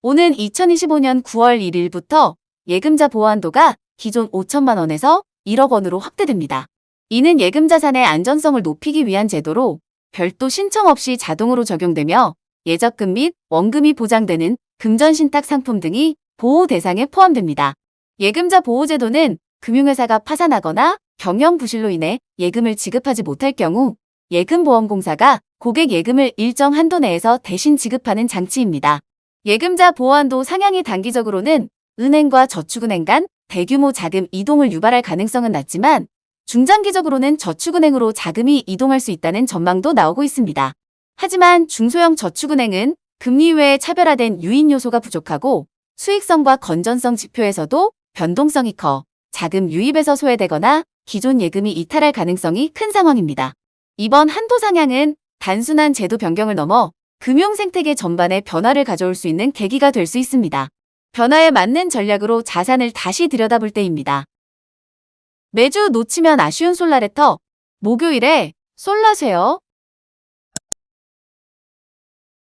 오는 2025년 9월 1일부터 예금자 보호한도가 기존 5천만 원에서 1억 원으로 확대됩니다. 이는 예금 자산의 안전성을 높이기 위한 제도로 별도 신청 없이 자동으로 적용되며 예적금 및 원금이 보장되는 금전신탁 상품 등이 보호 대상에 포함됩니다. 예금자 보호제도는 금융회사가 파산하거나 경영 부실로 인해 예금을 지급하지 못할 경우 예금보험공사가 고객 예금을 일정 한도 내에서 대신 지급하는 장치입니다. 예금자 보호한도 상향이 단기적으로는 은행과 저축은행 간 대규모 자금 이동을 유발할 가능성은 낮지만 중장기적으로는 저축은행으로 자금이 이동할 수 있다는 전망도 나오고 있습니다. 하지만 중소형 저축은행은 금리 외에 차별화된 유인 요소가 부족하고 수익성과 건전성 지표에서도 변동성이 커 자금 유입에서 소외되거나 기존 예금이 이탈할 가능성이 큰 상황입니다. 이번 한도 상향은 단순한 제도 변경을 넘어 금융 생태계 전반에 변화를 가져올 수 있는 계기가 될 수 있습니다. 변화에 맞는 전략으로 자산을 다시 들여다볼 때입니다. 매주 놓치면 아쉬운 솔라레터 목요일에 솔라쉐어